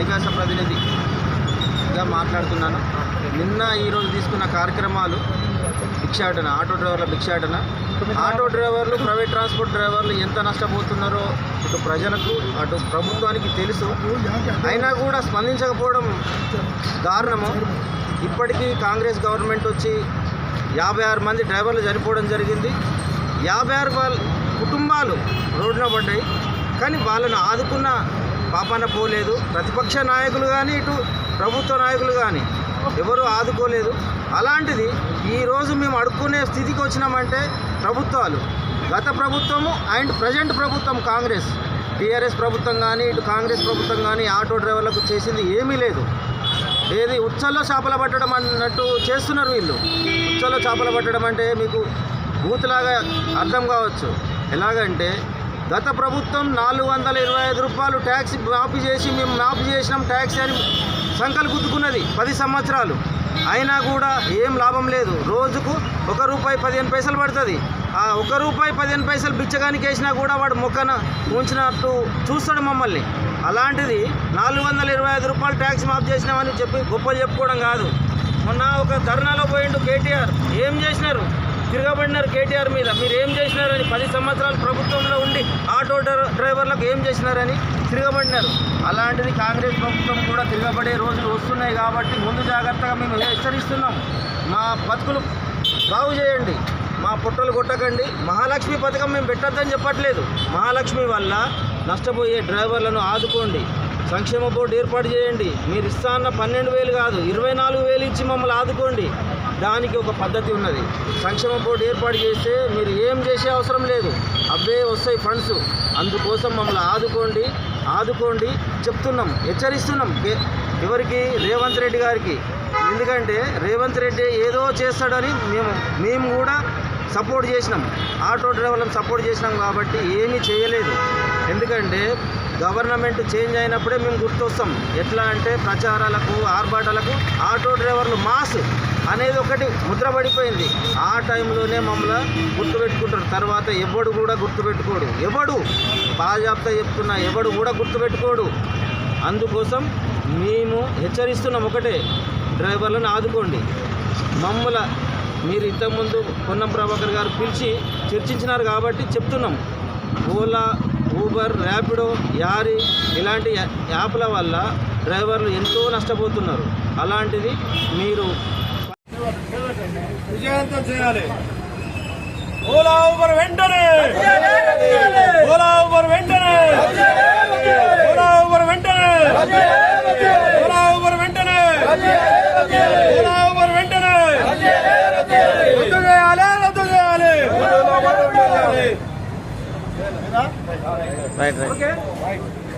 ఐకాస ప్రతినిధిగా మాట్లాడుతున్నాను. నిన్న ఈరోజు తీసుకున్న కార్యక్రమాలు భిక్షాటన ఆటో డ్రైవర్ల భిక్షాటన. ఆటో డ్రైవర్లు ప్రైవేట్ ట్రాన్స్పోర్ట్ డ్రైవర్లు ఎంత నష్టపోతున్నారో ఇటు ప్రజలకు అటు ప్రభుత్వానికి తెలుసు. అయినా కూడా స్పందించకపోవడం దారుణము. ఇప్పటికీ కాంగ్రెస్ గవర్నమెంట్ వచ్చి యాభై ఆరు మంది డ్రైవర్లు చనిపోవడం జరిగింది. యాభై ఆరు వాళ్ళ కుటుంబాలు రోడ్డున పడ్డాయి. కానీ వాళ్ళను ఆదుకున్న పాపాన పోలేదు. ప్రతిపక్ష నాయకులు కానీ ఇటు ప్రభుత్వ నాయకులు కానీ ఎవరు ఆదుకోలేదు. అలాంటిది ఈరోజు మేము అడుక్కునే స్థితికి వచ్చినామంటే ప్రభుత్వాలు. గత ప్రభుత్వము అండ్ ప్రజెంట్ ప్రభుత్వం కాంగ్రెస్. టీఆర్ఎస్ ప్రభుత్వం కానీ ఇటు కాంగ్రెస్ ప్రభుత్వం కానీ ఆటో డ్రైవర్లకు చేసింది ఏమీ లేదు. ఏది ఉచ్చల్లో చేపలు పట్టడం అన్నట్టు చేస్తున్నారు వీళ్ళు. ఉచ్చల్లో చేపలు పట్టడం అంటే మీకు బూత్లాగా అర్థం కావచ్చు. ఎలాగంటే గత ప్రభుత్వం నాలుగు వందల ఇరవై ఐదు రూపాయలు ట్యాక్స్ మాఫీ చేసి మేము మాఫీ చేసినాం ట్యాక్స్ అని సంకలు గుద్దుకున్నది పది సంవత్సరాలు. అయినా కూడా ఏం లాభం లేదు. రోజుకు ఒక రూపాయి పదిహేను పైసలు పడుతుంది. ఆ ఒక రూపాయి పదిహేను పైసలు బిచ్చగానికి వేసినా కూడా వాడు మొక్కన ఉంచినట్టు చూస్తాడు మమ్మల్ని. అలాంటిది నాలుగు వందల ఇరవై ఐదు రూపాయలు ట్యాక్స్ మాఫ్ చేసినామని చెప్పి గొప్పలు చెప్పుకోవడం కాదు. మొన్న ఒక ధర్నాలో పోయిండు కేటీఆర్. ఏం చేసినారు? తిరగబడినారు కేటీఆర్ మీద. మీరు ఏం చేసినారని పది సంవత్సరాలు ప్రభుత్వంలో ఉండి ఆటో డ్రైవర్లకు ఏం చేసినారని తిరగబడినారు. అలాంటిది కాంగ్రెస్ ప్రభుత్వం కూడా తిరగబడే రోజులు వస్తున్నాయి కాబట్టి ముందు జాగ్రత్తగా మేము హెచ్చరిస్తున్నాం. మా బతుకులు బాగు చేయండి. మా పుట్టలు కొట్టకండి. మహాలక్ష్మి పథకం మేము పెట్టొద్దని చెప్పట్లేదు. మహాలక్ష్మి వల్ల నష్టపోయే డ్రైవర్లను ఆదుకోండి. సంక్షేమ బోర్డు ఏర్పాటు చేయండి. మీరు ఇస్తా అన్న పన్నెండు వేలు కాదు ఇరవై నాలుగు వేలు ఇచ్చి మమ్మల్ని ఆదుకోండి. దానికి ఒక పద్ధతి ఉన్నది. సంక్షేమ బోర్డు ఏర్పాటు చేస్తే మీరు ఏం చేసే అవసరం లేదు. అవే వస్తాయి ఫండ్స్. అందుకోసం మమ్మల్ని ఆదుకోండి ఆదుకోండి చెప్తున్నాం హెచ్చరిస్తున్నాం. ఎవరికి? రేవంత్ రెడ్డి గారికి. ఎందుకంటే రేవంత్ రెడ్డి ఏదో చేస్తాడని మేము మేము కూడా సపోర్ట్ చేసినాం. ఆటో డ్రైవర్లను సపోర్ట్ చేసినాం కాబట్టి ఏమీ చేయలేదు. ఎందుకంటే గవర్నమెంట్ చేంజ్ అయినప్పుడే మేము గుర్తొస్తాం. ఎట్లా అంటే ప్రచారాలకు ఆర్భాటాలకు ఆటో డ్రైవర్లు మాస్ అనేది ఒకటి ముద్రపడిపోయింది. ఆ టైంలోనే మమ్మల్ని గుర్తుపెట్టుకుంటారు. తర్వాత ఎవడు కూడా గుర్తుపెట్టుకోడు. ఎవడు? బాజాబ్తా చెప్తున్నా ఎవడు కూడా గుర్తుపెట్టుకోడు. అందుకోసం మేము హెచ్చరిస్తున్నాం ఒకటే డ్రైవర్లను ఆదుకోండి. మమ్మల మీరు ఇంతకుముందు పొన్నం ప్రభాకర్ గారు పిలిచి చర్చించినారు కాబట్టి చెప్తున్నాం. ఓలా ఊబర్ ర్యాపిడో యారీ ఇలాంటి యాప్ల వల్ల డ్రైవర్లు ఎంతో నష్టపోతున్నారు. అలాంటిది మీరు విజయవంతం చేయాలి. Right. Okay. Right.